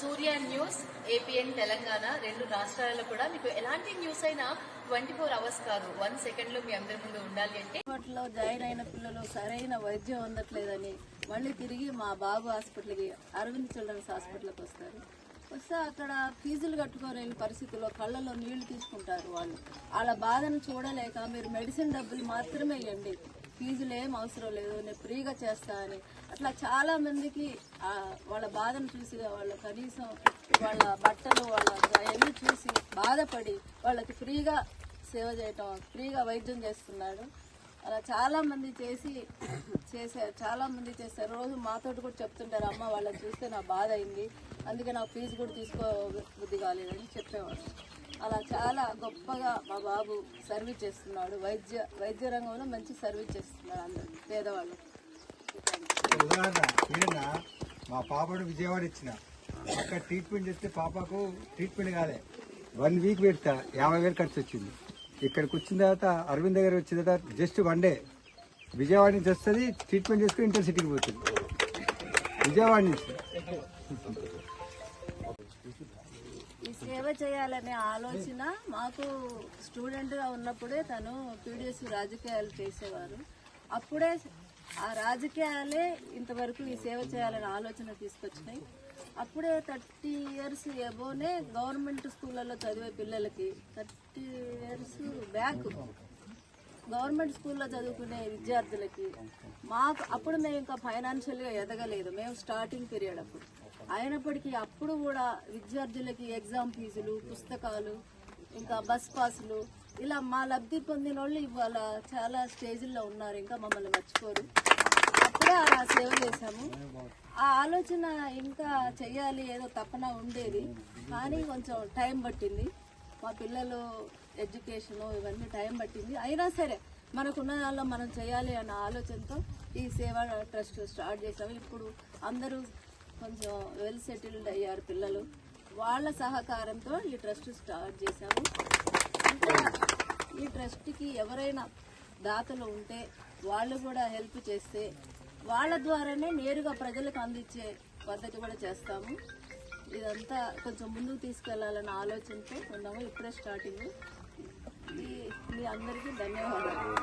సూర్యా news APN Telangana రెండు రాష్ట్రాలలో కూడా మీకు ఎలాంటి న్యూస్ అయినా ట్వంటీ ఫోర్ అవర్స్ కాదు. వన్ సెకండ్లో మీ అందరి ముందు ఉండాలి అంటే హాస్పిటల్లో జాయిన్ అయిన పిల్లలు సరైన వైద్యం అందట్లేదని మళ్ళీ తిరిగి మా బాబు హాస్పిటల్కి అరవింద్ చిల్డ్రన్స్ హాస్పిటల్కి వస్తారు. వస్తే అక్కడ ఫీజులు కట్టుకోలేని పరిస్థితుల్లో కళ్ళలో నీళ్ళు తీసుకుంటారు వాళ్ళు. వాళ్ళ బాధను చూడలేక మీరు మెడిసిన్ డబ్బులు మాత్రమే ఇవ్వండి. ఫీజులు ఏం అవసరం లేదు నేను ఫ్రీగా చేస్తా అని. అట్లా చాలా మందికి వాళ్ళ బాధను చూసి వాళ్ళ కనీసం వాళ్ళ బట్టలు వాళ్ళ అవన్నీ చూసి బాధపడి వాళ్ళకి ఫ్రీగా సేవ చేయటం ఫ్రీగా వైద్యం చేస్తున్నాడు. అలా చాలా మంది చేసి చేశారు. చాలా మంది చేస్తారు రోజు మాతోటి కూడా చెప్తుంటారు అమ్మ వాళ్ళని చూస్తే నా బాధ అయింది. అందుకే నాకు ఫీజు కూడా తీసుకో బుద్ధి కాలేదని చెప్పేవాడు అలా చాలా గొప్పగా మా బాబు సర్వీస్ చేస్తున్నాడు. వైద్య వైద్య రంగంలో మంచి సర్వీస్ చేస్తున్నాడు అందరు పేదవాళ్ళు. ఉదాహరణ ఈయన మా పాపను విజయవాడ ఇచ్చిన. అక్కడ ట్రీట్మెంట్ చేస్తే పాపకు ట్రీట్మెంట్ కాలే. వన్ వీక్ పెడతా యాభై వేలు ఖర్చు వచ్చింది. ఇక్కడికి వచ్చిన తర్వాత అరవింద్ దగ్గర వచ్చిన తర్వాత జస్ట్ వన్ డే విజయవాడ నుంచి వస్తుంది ట్రీట్మెంట్ చేసుకుని ఇంటర్ సిటీకి పోతుంది. విజయవాడ నుంచి. ఈ సేవ చేయాలనే ఆలోచన మాకు స్టూడెంట్గా ఉన్నప్పుడే తను పీడిఎస్ రాజకీయాలు చేసేవారు. అప్పుడే ఆ రాజకీయాలే ఇంతవరకు ఈ సేవ చేయాలనే ఆలోచన తీసుకొచ్చినాయి. అప్పుడే థర్టీ ఇయర్స్ ఎబోనే గవర్నమెంట్ స్కూళ్ళలో చదివే పిల్లలకి థర్టీ ఇయర్స్ బ్యాక్ గవర్నమెంట్ స్కూల్లో చదువుకునే విద్యార్థులకి మాకు అప్పుడు మేము ఇంకా ఫైనాన్షియల్గా ఎదగలేదు. మేము స్టార్టింగ్ పీరియడ్ అప్పుడు. అయినప్పటికీ అప్పుడు కూడా విద్యార్థులకి ఎగ్జామ్ ఫీజులు పుస్తకాలు ఇంకా బస్ పాసులు ఇలా మా లబ్ధి పొందిన వాళ్ళు ఇవాళ చాలా స్టేజ్ల్లో ఉన్నారు ఇంకా మమ్మల్ని మర్చిపోరు. అప్పుడే అలా సేవ చేశాము. ఆ ఆలోచన ఇంకా చెయ్యాలి ఏదో తపన ఉండేది కానీ కొంచెం టైం పట్టింది. మా పిల్లలు ఎడ్యుకేషన్ ఇవన్నీ టైం పట్టింది. అయినా సరే మనకున్న దానిలో మనం చేయాలి అన్న ఆలోచనతో ఈ సేవా ట్రస్ట్ స్టార్ట్ చేసాము ఇప్పుడు అందరూ కొంచెం వెల్ సెటిల్డ్ అయ్యారు పిల్లలు. వాళ్ళ సహకారంతో ఈ ట్రస్ట్ స్టార్ట్ చేశాము. ఇంకా ఈ ట్రస్ట్కి ఎవరైనా దాతలు ఉంటే వాళ్ళు కూడా హెల్ప్ చేస్తే వాళ్ళ ద్వారానే నేరుగా ప్రజలకు అందించే పద్ధతి కూడా చేస్తాము. ఇదంతా కొంచెం ముందుకు తీసుకెళ్ళాలన్న ఆలోచనతో ఉన్నాము. ఇప్పుడే స్టార్టింగ్ ఈ మీ అందరికీ ధన్యవాదాలు.